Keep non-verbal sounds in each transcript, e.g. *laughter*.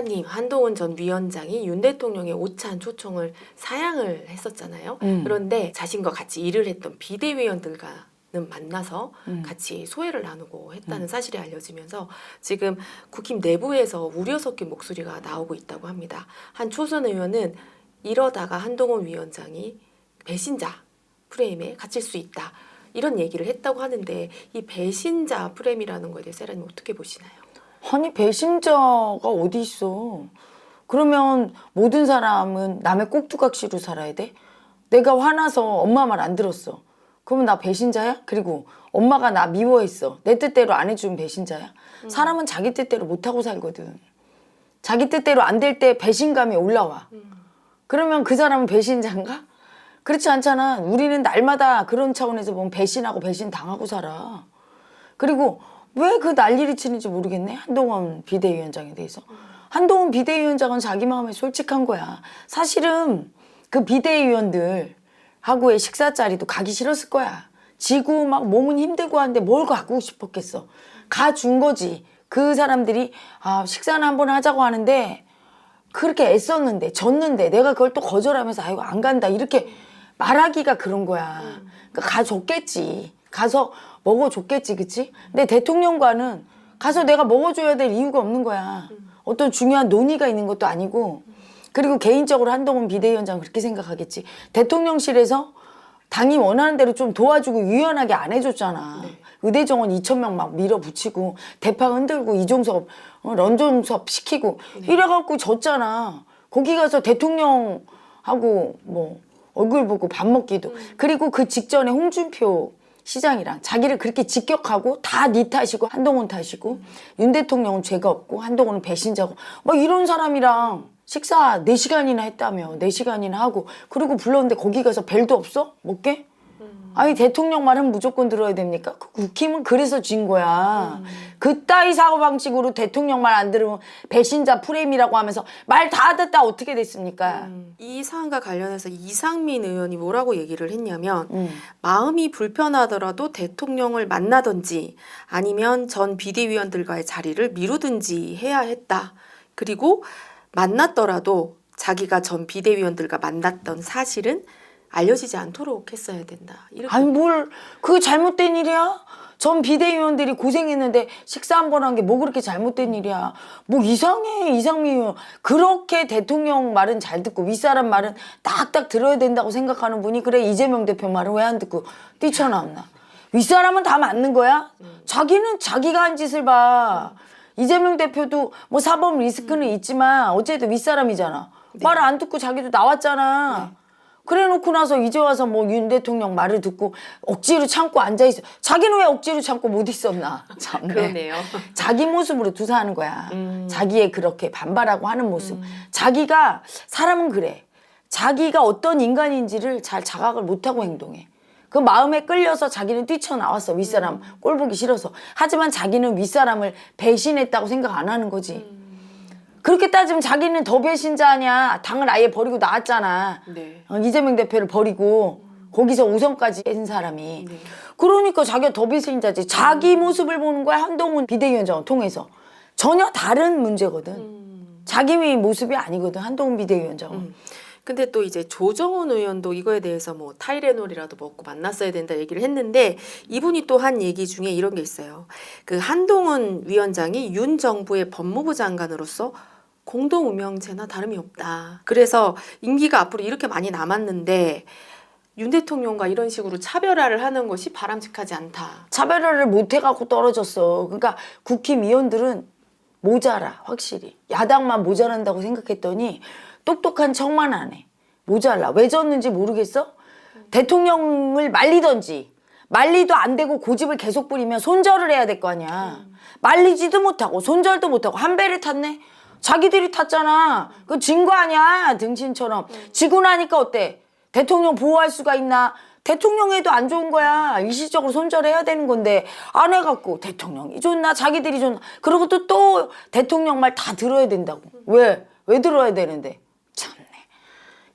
세라님 한동훈 전 위원장이 윤 대통령의 오찬 초청을 사양을 했었잖아요. 음. 그런데 자신과 같이 일을 했던 비대위원들과 는 만나서 음. 같이 소회를 나누고 했다는 사실이 알려지면서 지금 국힘 내부에서 우려 섞인 목소리가 나오고 있다고 합니다. 한 초선 의원은 이러다가 한동훈 위원장이 배신자 프레임에 갇힐 수 있다. 이런 얘기를 했다고 하는데 이 배신자 프레임이라는 거에 대해 세라님 어떻게 보시나요? 아니 배신자가 어디 있어? 그러면 모든 사람은 남의 꼭두각시로 살아야 돼? 내가 화나서 엄마 말 안 들었어. 그러면 나 배신자야? 그리고 엄마가 나 미워했어. 내 뜻대로 안 해주면 배신자야? 사람은 자기 뜻대로 못하고 살거든. 자기 뜻대로 안 될 때 배신감이 올라와. 그러면 그 사람은 배신자인가? 그렇지 않잖아. 우리는 날마다 그런 차원에서 보면 배신하고 배신 당하고 살아. 그리고 왜 그 난리를 치는지 모르겠네. 한동훈 비대위원장에 대해서. 한동훈 비대위원장은 자기 마음에 솔직한 거야. 사실은 그 비대위원들하고의 식사 자리도 가기 싫었을 거야. 지고 막 몸은 힘들고 하는데 뭘 가고 싶었겠어. 가준 거지. 그 사람들이 아, 식사는 한번 하자고 하는데 그렇게 애썼는데 졌는데 내가 그걸 또 거절하면서 아이고 안 간다 이렇게 말하기가 그런 거야. 그러니까 가줬겠지. 가서 먹어줬겠지, 그치? 근데 대통령과는 가서 내가 먹어줘야 될 이유가 없는 거야. 어떤 중요한 논의가 있는 것도 아니고 그리고 개인적으로 한동훈 비대위원장 그렇게 생각하겠지. 대통령실에서 당이 원하는 대로 좀 도와주고 유연하게 안 해줬잖아. 의대 정원 2천 명 막 밀어붙이고 대파 흔들고 이종섭, 어, 런종섭 시키고 이래갖고 졌잖아. 거기 가서 대통령하고 뭐 얼굴 보고 밥 먹기도 그리고 그 직전에 홍준표 시장이랑 자기를 그렇게 직격하고 다네 탓이고 한동훈 탓이고 윤 대통령은 죄가 없고 한동훈은 배신자고 뭐 이런 사람이랑 식사 4시간이나 했다며 4시간이나 하고 그리고 불렀는데 거기 가서 벨도 없어? 먹게? 아니 대통령 말은 무조건 들어야 됩니까? 그 국힘은 그래서 진 거야. 그따위 사고방식으로 대통령 말 안 들으면 배신자 프레임이라고 하면서 말 다 듣다 어떻게 됐습니까? 이 사안과 관련해서 이상민 의원이 뭐라고 얘기를 했냐면 음. 마음이 불편하더라도 대통령을 만나든지 아니면 전 비대위원들과의 자리를 미루든지 해야 했다. 그리고 만났더라도 자기가 전 비대위원들과 만났던 사실은 알려지지 않도록 했어야 된다. 이렇게 아니 뭘 그게 잘못된 일이야? 전 비대위원들이 고생했는데 식사 한 번 한 게 뭐 그렇게 잘못된 일이야? 뭐 이상해 이상민 의원 그렇게 대통령 말은 잘 듣고 윗사람 말은 딱딱 들어야 된다고 생각하는 분이 그래 이재명 대표 말은 왜 안 듣고 뛰쳐나왔나? 윗사람은 다 맞는 거야? 자기는 자기가 한 짓을 봐. 이재명 대표도 뭐 사법 리스크는 있지만 어쨌든 윗사람이잖아. 말을 안 듣고 자기도 나왔잖아. 그래 놓고 나서 이제 와서 뭐 윤 대통령 말을 듣고 억지로 참고 앉아 있어. 자기는 왜 억지로 참고 못 있었나? *laughs* 참네. 그러네요. 자기 모습으로 투사하는 거야. 자기의 그렇게 반발하고 하는 모습. 자기가 사람은 그래. 자기가 어떤 인간인지를 잘 자각을 못하고 행동해. 그 마음에 끌려서 자기는 뛰쳐나왔어. 윗사람 꼴 보기 싫어서. 하지만 자기는 윗사람을 배신했다고 생각 안 하는 거지. 그렇게 따지면 자기는 더 배신자 아니야. 당을 아예 버리고 나왔잖아. 네. 어, 이재명 대표를 버리고 거기서 우선까지 한 사람이. 네. 그러니까 자기가 더 배신자지. 자기 모습을 보는 거야. 한동훈 비대위원장을 통해서. 전혀 다른 문제거든. 자기 모습이 아니거든. 한동훈 비대위원장은. 음. 근데 또 이제 조정훈 의원도 이거에 대해서 뭐 타이레놀이라도 먹고 만났어야 된다 얘기를 했는데 이분이 또 한 얘기 중에 이런 게 있어요. 그 한동훈 위원장이 윤 정부의 법무부 장관으로서 공동 운명체나 다름이 없다. 그래서 임기가 앞으로 이렇게 많이 남았는데 윤 대통령과 이런 식으로 차별화를 하는 것이 바람직하지 않다. 차별화를 못 해갖고 떨어졌어. 그러니까 국힘 의원들은 모자라 확실히 야당만 모자란다고 생각했더니 똑똑한 척만 하네. 모자라 왜 졌는지 모르겠어? 대통령을 말리던지 말리도 안 되고 고집을 계속 부리면 손절을 해야 될 거 아니야. 말리지도 못하고 손절도 못하고 한 배를 탔네. 자기들이 탔잖아. 그 진 거 아니야 등신처럼. 지고 나니까 어때? 대통령 보호할 수가 있나? 대통령에도 안 좋은 거야. 일시적으로 손절해야 되는 건데 안 해갖고 대통령이 좋나 자기들이 좋나 그러고 또 또 대통령 말 다 들어야 된다고. 왜? 왜 들어야 되는데? 참네.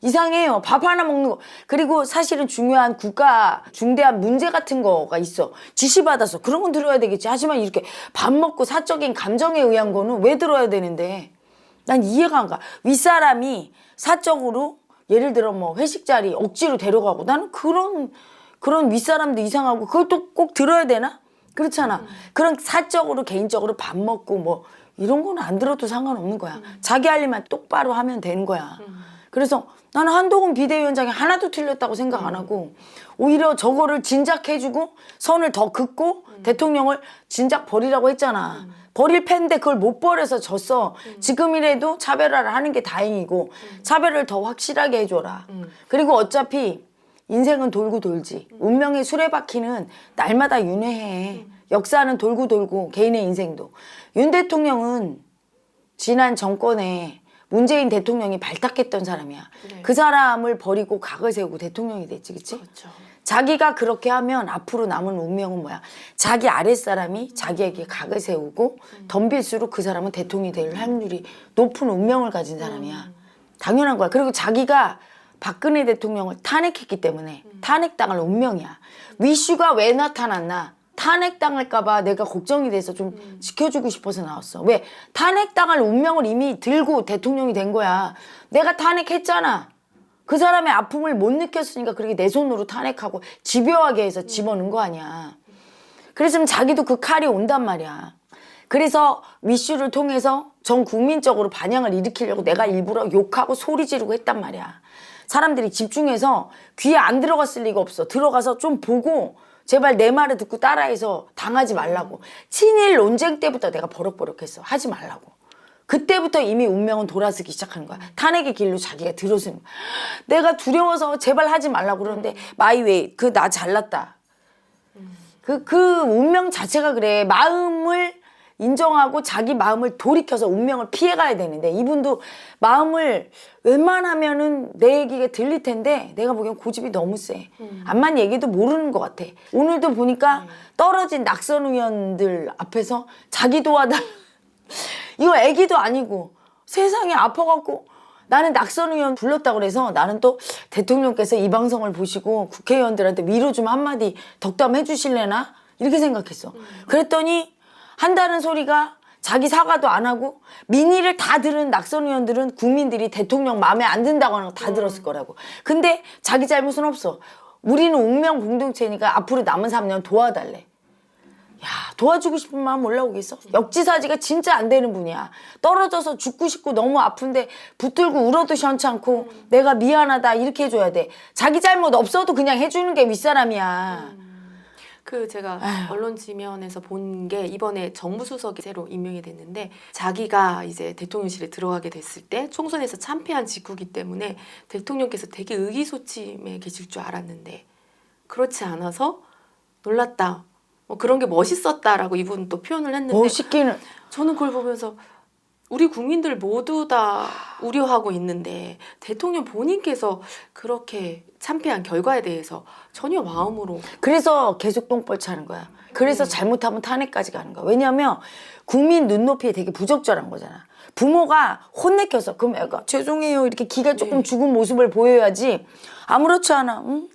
이상해요. 밥 하나 먹는 거. 그리고 사실은 중요한 국가 중대한 문제 같은 거가 있어. 지시받아서 그런 건 들어야 되겠지. 하지만 이렇게 밥 먹고 사적인 감정에 의한 거는 왜 들어야 되는데? 난 이해가 안 가. 윗사람이 사적으로 예를 들어 뭐 회식 자리 억지로 데려가고 나는 그런 그런 윗사람도 이상하고 또꼭 들어야 되나? 그렇잖아. 그런 사적으로 개인적으로 밥 먹고 뭐 이런 거는 안 들어도 상관없는 거야. 자기 할 일만 똑바로 하면 되는 거야. 그래서 나는 한동훈 비대위원장이 하나도 틀렸다고 생각 안 하고 오히려 저거를 진작해주고 선을 더 긋고 대통령을 진작 버리라고 했잖아. 버릴 팬데 그걸 못 버려서 졌어. 지금이라도 차별화를 하는 게 다행이고 차별을 더 확실하게 해줘라. 그리고 어차피 인생은 돌고 돌지. 운명의 수레바퀴는 날마다 윤회해. 역사는 돌고 돌고 개인의 인생도. 윤 대통령은 지난 정권에 문재인 대통령이 발탁했던 사람이야. 네. 그 사람을 버리고 각을 세우고 대통령이 됐지, 그치? 그렇죠. 자기가 그렇게 하면 앞으로 남은 운명은 뭐야? 자기 아랫사람이 자기에게 각을 세우고 덤빌수록 그 사람은 대통령이 될 확률이 높은 운명을 가진 사람이야. 당연한 거야. 그리고 자기가 박근혜 대통령을 탄핵했기 때문에 탄핵당할 운명이야. 위슈가 왜 나타났나? 탄핵당할까봐 내가 걱정이 돼서 좀 지켜주고 싶어서 나왔어. 왜? 탄핵당할 운명을 이미 들고 대통령이 된 거야. 내가 탄핵했잖아. 그 사람의 아픔을 못 느꼈으니까 그렇게 내 손으로 탄핵하고 집요하게 해서 집어넣은 거 아니야. 그랬으면 자기도 그 칼이 온단 말이야. 그래서 위슈를 통해서 전 국민적으로 반향을 일으키려고 내가 일부러 욕하고 소리 지르고 했단 말이야. 사람들이 집중해서 귀에 안 들어갔을 리가 없어. 들어가서 좀 보고 제발 내 말을 듣고 따라해서 당하지 말라고. 친일 논쟁 때부터 내가 버럭버럭했어. 하지 말라고. 그때부터 이미 운명은 돌아서기 시작하는 거야. 탄핵의 길로 자기가 들어서는 거야. 내가 두려워서 제발 하지 말라고 그러는데 마이웨이 그 나 잘났다. 그, 그 운명 자체가 그래. 마음을 인정하고 자기 마음을 돌이켜서 운명을 피해가야 되는데 이분도 마음을 웬만하면은 내 얘기가 들릴 텐데 내가 보기엔 고집이 너무 세. 암만 얘기도 모르는 것 같아. 오늘도 보니까 떨어진 낙선 의원들 앞에서 자기 도와달라. *laughs* 이거 애기도 아니고 세상에 아파갖고 나는 낙선 의원 불렀다고 그래서 나는 또 대통령께서 이 방송을 보시고 국회의원들한테 위로 좀 한마디 덕담 해 주실래나 이렇게 생각했어. 그랬더니 한다는 소리가 자기 사과도 안 하고 민의를 다 들은 낙선 의원들은 국민들이 대통령 마음에 안 든다고 하는 거 다 들었을 거라고. 근데 자기 잘못은 없어. 우리는 운명 공동체니까 앞으로 남은 3년 도와달래. 야 도와주고 싶은 마음 올라오겠어? 역지사지가 진짜 안 되는 분이야. 떨어져서 죽고 싶고 너무 아픈데 붙들고 울어도 시원치 않고 내가 미안하다 이렇게 해줘야 돼. 자기 잘못 없어도 그냥 해주는 게 윗사람이야. 그 제가 아휴. 언론 지면에서 본 게 이번에 정무수석이 새로 임명이 됐는데 자기가 이제 대통령실에 들어가게 됐을 때 총선에서 참패한 직후기 때문에 대통령께서 되게 의기소침해 계실 줄 알았는데 그렇지 않아서 놀랐다. 뭐 그런 게 멋있었다라고 이분 또 표현을 했는데 멋있기는 저는 그걸 보면서 우리 국민들 모두 다 우려하고 있는데 대통령 본인께서 그렇게 참패한 결과에 대해서 전혀 마음으로 그래서 계속 똥벌 차는 거야. 그래서 잘못하면 탄핵까지 가는 거야. 왜냐하면 국민 눈높이에 되게 부적절한 거잖아. 부모가 혼내켜서 그럼 애가 죄송해요 이렇게 기가 조금 네. 죽은 모습을 보여야지 아무렇지 않아. 응?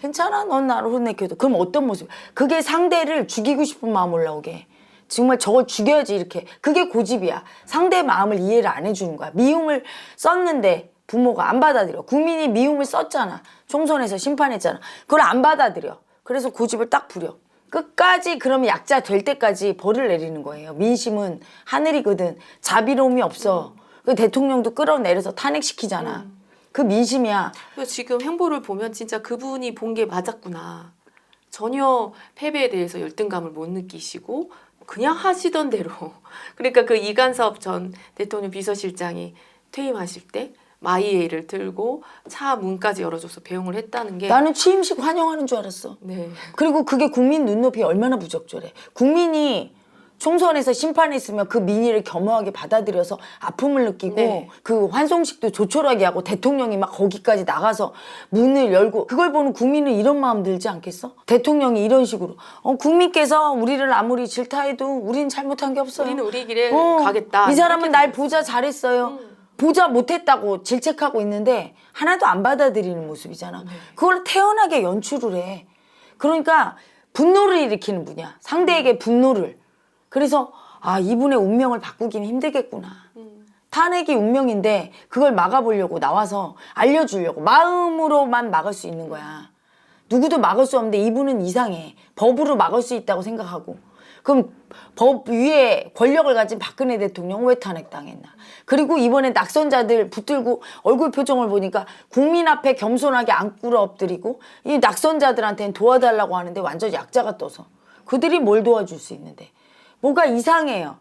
괜찮아. 넌 나를 혼내켜도. 그럼 어떤 모습? 그게 상대를 죽이고 싶은 마음 올라오게. 해. 정말 저걸 죽여야지 이렇게. 그게 고집이야. 상대의 마음을 이해를 안 해주는 거야. 미움을 썼는데 부모가 안 받아들여. 국민이 미움을 썼잖아. 총선에서 심판했잖아. 그걸 안 받아들여. 그래서 고집을 딱 부려. 끝까지 그러면 약자 될 때까지 벌을 내리는 거예요. 민심은 하늘이거든. 자비로움이 없어. 그 대통령도 끌어내려서 탄핵시키잖아. 그 민심이야. 그래서 지금 행보를 보면 진짜 그분이 본 게 맞았구나. 전혀 패배에 대해서 열등감을 못 느끼시고 그냥 하시던 대로. *laughs* 그러니까 그 이간섭 전 대통령 비서실장이 퇴임하실 때 마이에이를 들고 차 문까지 열어줘서 배웅을 했다는 게 나는 취임식 환영하는 줄 알았어. 네. 그리고 그게 국민 눈높이에 얼마나 부적절해. 국민이 총선에서 심판했으면 그 민의를 겸허하게 받아들여서 아픔을 느끼고 네. 그 환송식도 조촐하게 하고 대통령이 막 거기까지 나가서 문을 열고 그걸 보는 국민은 이런 마음 들지 않겠어? 대통령이 이런 식으로 어, 국민께서 우리를 아무리 질타해도 우리는 잘못한 게 없어요. 우리는 우리 길에 어, 가겠다. 이 사람은 날. 보자 잘했어요. 음. 보자 못했다고 질책하고 있는데 하나도 안 받아들이는 모습이잖아. 네. 그걸 태연하게 연출을 해. 그러니까 분노를 일으키는 분이야. 상대에게 분노를. 그래서 아 이분의 운명을 바꾸기는 힘들겠구나. 음. 탄핵이 운명인데 그걸 막아보려고 나와서 알려주려고 마음으로만 막을 수 있는 거야. 누구도 막을 수 없는데 이분은 이상해. 법으로 막을 수 있다고 생각하고. 그럼 법 위에 권력을 가진 박근혜 대통령 왜 탄핵당했나? 그리고 이번에 낙선자들 붙들고 얼굴 표정을 보니까 국민 앞에 겸손하게 안 꿇어 엎드리고 이 낙선자들한테는 도와달라고 하는데 완전 약자가 떠서 그들이 뭘 도와줄 수 있는데 뭐가 이상해요.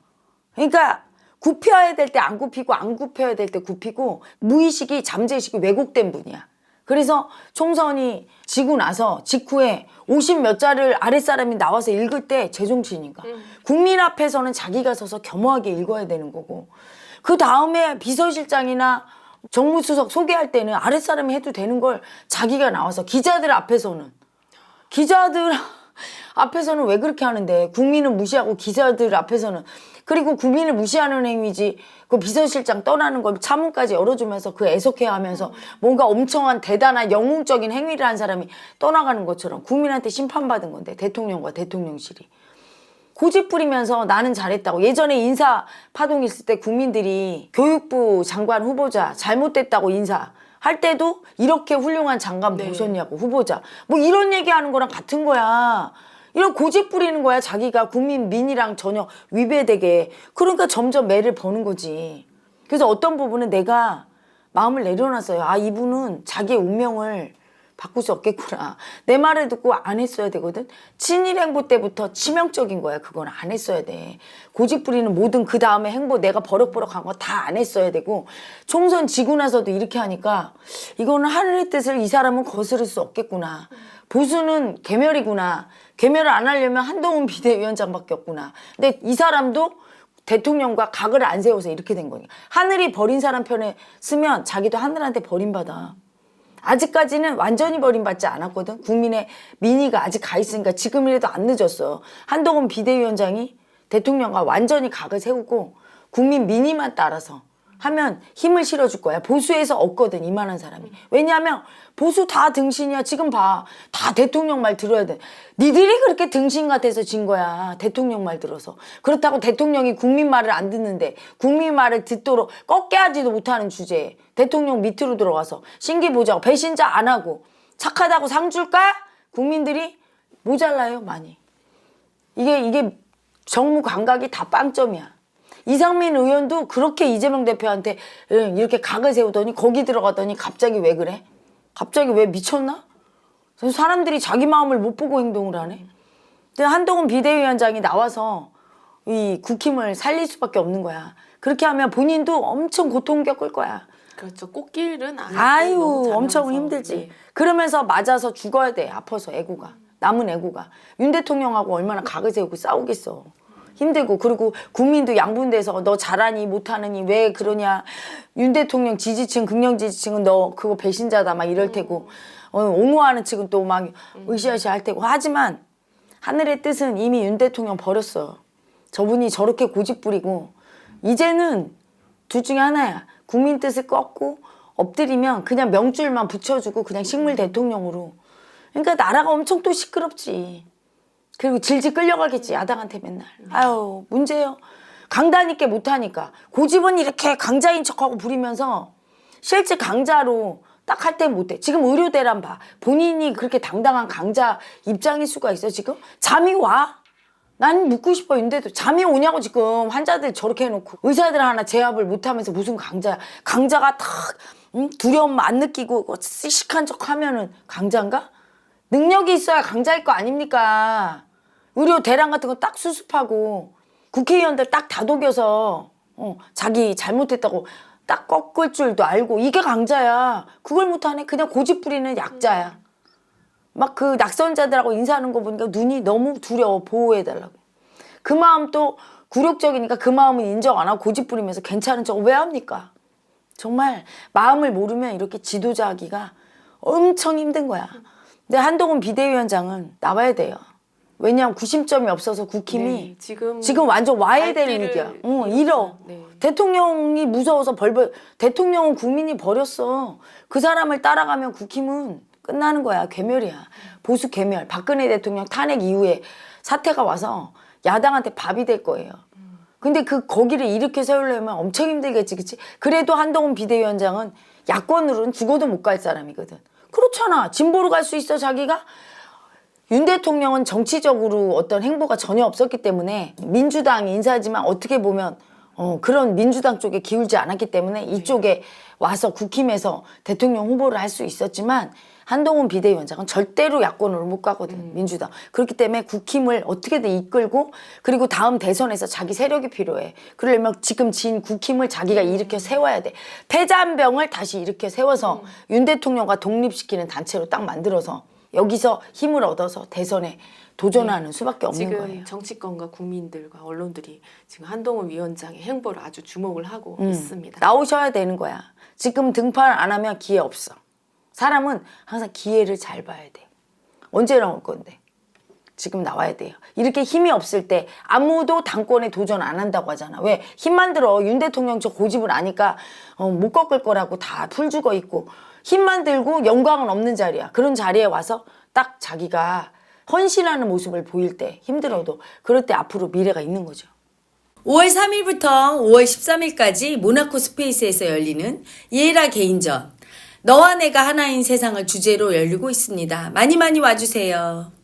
그러니까 굽혀야 될 때 안 굽히고 안 굽혀야 될 때 굽히고 무의식이 잠재의식이 왜곡된 분이야. 그래서 총선이 지고 나서 직후에 50몇 자를 아랫사람이 나와서 읽을 때 제정신인가. 국민 앞에서는 자기가 서서 겸허하게 읽어야 되는 거고 그 다음에 비서실장이나 정무수석 소개할 때는 아랫사람이 해도 되는 걸 자기가 나와서 기자들 앞에서는 기자들 앞에서는 왜 그렇게 하는데? 국민은 무시하고 기자들 앞에서는. 그리고 국민을 무시하는 행위지. 그 비서실장 떠나는 걸 차문까지 열어주면서 그 애석해 하면서 뭔가 엄청한 대단한 영웅적인 행위를 한 사람이 떠나가는 것처럼 국민한테 심판받은 건데 대통령과 대통령실이. 고집 부리면서 나는 잘했다고. 예전에 인사 파동 있을 때 국민들이 교육부 장관 후보자 잘못됐다고 인사 할 때도 이렇게 훌륭한 장관 네. 보셨냐고 후보자. 뭐 이런 얘기하는 거랑 같은 거야 이런 고집 부리는 거야 자기가. 국민 민이랑 전혀 위배되게. 그러니까 점점 매를 버는 거지. 그래서 어떤 부분은 내가 마음을 내려놨어요. 아 이분은 자기의 운명을 바꿀 수 없겠구나. 내 말을 듣고 안 했어야 되거든. 친일 행보 때부터 치명적인 거야. 그건 안 했어야 돼. 고집 부리는 모든 그 다음에 행보 내가 버럭버럭 한 거 다 안 했어야 되고 총선 지고 나서도 이렇게 하니까 이거는 하늘의 뜻을 이 사람은 거스를 수 없겠구나. 보수는 개멸이구나. 개멸을 안 하려면 한동훈 비대위원장밖에 없구나. 근데 이 사람도 대통령과 각을 안 세워서 이렇게 된 거니까. 하늘이 버린 사람 편에 쓰면 자기도 하늘한테 버림받아. 아직까지는 완전히 버림받지 않았거든. 국민의 민의가 아직 가 있으니까 지금이라도 안 늦었어. 한동훈 비대위원장이 대통령과 완전히 각을 세우고 국민 민의만 따라서 하면 힘을 실어줄 거야. 보수에서 없거든, 이만한 사람이. 왜냐하면 보수 다 등신이야. 지금 봐. 다 대통령 말 들어야 돼. 니들이 그렇게 등신 같아서 진 거야. 대통령 말 들어서. 그렇다고 대통령이 국민 말을 안 듣는데 국민 말을 듣도록 꺾게 하지도 못하는 주제에 대통령 밑으로 들어가서 신기 보자고 배신자 안 하고 착하다고 상 줄까? 국민들이 모자라요, 많이. 이게 이게 정무 감각이 다 빵점이야. 이상민 의원도 그렇게 이재명 대표한테 응, 이렇게 각을 세우더니 거기 들어가더니 갑자기 왜 그래? 갑자기 왜 미쳤나? 사람들이 자기 마음을 못 보고 행동을 하네. 한동훈 비대위원장이 나와서 이 국힘을 살릴 수밖에 없는 거야. 그렇게 하면 본인도 엄청 고통 겪을 거야. 그렇죠. 꽃길은 안 아유. 엄청 힘들지. 네. 그러면서 맞아서 죽어야 돼. 아파서 애고가. 남은 애고가. 윤 대통령하고 얼마나 각을 세우고 싸우겠어. 힘들고 그리고 국민도 양분돼서 너 잘하니 못하느니 왜 그러냐. 윤 대통령 지지층 긍정 지지층은 너 그거 배신자다 막 이럴 테고 어, 옹호하는 측은 또 막 으쌰으쌰 할 테고 하지만 하늘의 뜻은 이미 윤 대통령 버렸어. 저분이 저렇게 고집 부리고 이제는 둘 중에 하나야. 국민 뜻을 꺾고 엎드리면 그냥 명줄만 붙여주고 그냥 식물 대통령으로. 그러니까 나라가 엄청 또 시끄럽지. 그리고 질질 끌려가겠지 야당한테 맨날. 아유 문제요. 강단 있게 못하니까 고집은 이렇게 강자인 척하고 부리면서 실제 강자로 딱 할 때 못해. 지금 의료대란 봐. 본인이 그렇게 당당한 강자 입장일 수가 있어 지금? 잠이 와? 난 묻고 싶어 인데도 잠이 오냐고 지금 환자들 저렇게 해놓고 의사들 하나 제압을 못하면서 무슨 강자야 강자가 탁 응? 두려움 안 느끼고 뭐 씩씩한 척 하면은 강자인가? 능력이 있어야 강자일 거 아닙니까 의료 대란 같은 거 딱 수습하고 국회의원들 딱 다독여서 어, 자기 잘못했다고 딱 꺾을 줄도 알고 이게 강자야 그걸 못하네 그냥 고집 부리는 약자야 막 그 낙선자들하고 인사하는 거 보니까 눈이 너무 두려워 보호해달라고. 그 마음 또 굴욕적이니까 그 마음은 인정 안 하고 고집 부리면서 괜찮은 척 왜 합니까? 정말 마음을 모르면 이렇게 지도자 하기가 엄청 힘든 거야. 근데 한동훈 비대위원장은 나와야 돼요. 왜냐하면 구심점이 없어서 국힘이 네, 지금 지금 완전 와야 될 위기야. 응. 잃어. 네. 대통령이 무서워서 벌벌 대통령은 국민이 버렸어. 그 사람을 따라가면 국힘은 끝나는 거야. 괴멸이야. 보수 괴멸. 박근혜 대통령 탄핵 이후에 사태가 와서 야당한테 밥이 될 거예요. 근데 그 거기를 이렇게 세우려면 엄청 힘들겠지, 그치? 그래도 한동훈 비대위원장은 야권으로는 죽어도 못 갈 사람이거든. 그렇잖아. 진보로 갈 수 있어, 자기가? 윤 대통령은 정치적으로 어떤 행보가 전혀 없었기 때문에 민주당 인사지만 어떻게 보면 어, 그런 민주당 쪽에 기울지 않았기 때문에 이쪽에 와서 국힘에서 대통령 후보를 할 수 있었지만 한동훈 비대위원장은 절대로 야권으로 못 가거든 민주당. 그렇기 때문에 국힘을 어떻게든 이끌고 그리고 다음 대선에서 자기 세력이 필요해. 그러려면 지금 진 국힘을 자기가 일으켜 세워야 돼. 패잔병을 다시 일으켜 세워서 윤 대통령과 독립시키는 단체로 딱 만들어서 여기서 힘을 얻어서 대선에 도전하는 수밖에 없는 지금 거예요. 정치권과 국민들과 언론들이 지금 한동훈 위원장의 행보를 아주 주목을 하고 음. 있습니다. 나오셔야 되는 거야. 지금 등판 안 하면 기회 없어. 사람은 항상 기회를 잘 봐야 돼. 언제 나올 건데? 지금 나와야 돼요. 이렇게 힘이 없을 때 아무도 당권에 도전 안 한다고 하잖아. 왜? 힘만 들어. 윤 대통령 저 고집을 아니까 어, 못 꺾을 거라고 다 풀 죽어 있고 힘만 들고 영광은 없는 자리야. 그런 자리에 와서 딱 자기가 헌신하는 모습을 보일 때 힘들어도 그럴 때 앞으로 미래가 있는 거죠. 5월 3일부터 5월 13일까지 모나코 스페이스에서 열리는 예라 개인전. 너와 내가 하나인 세상을 주제로 열리고 있습니다. 많이 많이 와주세요.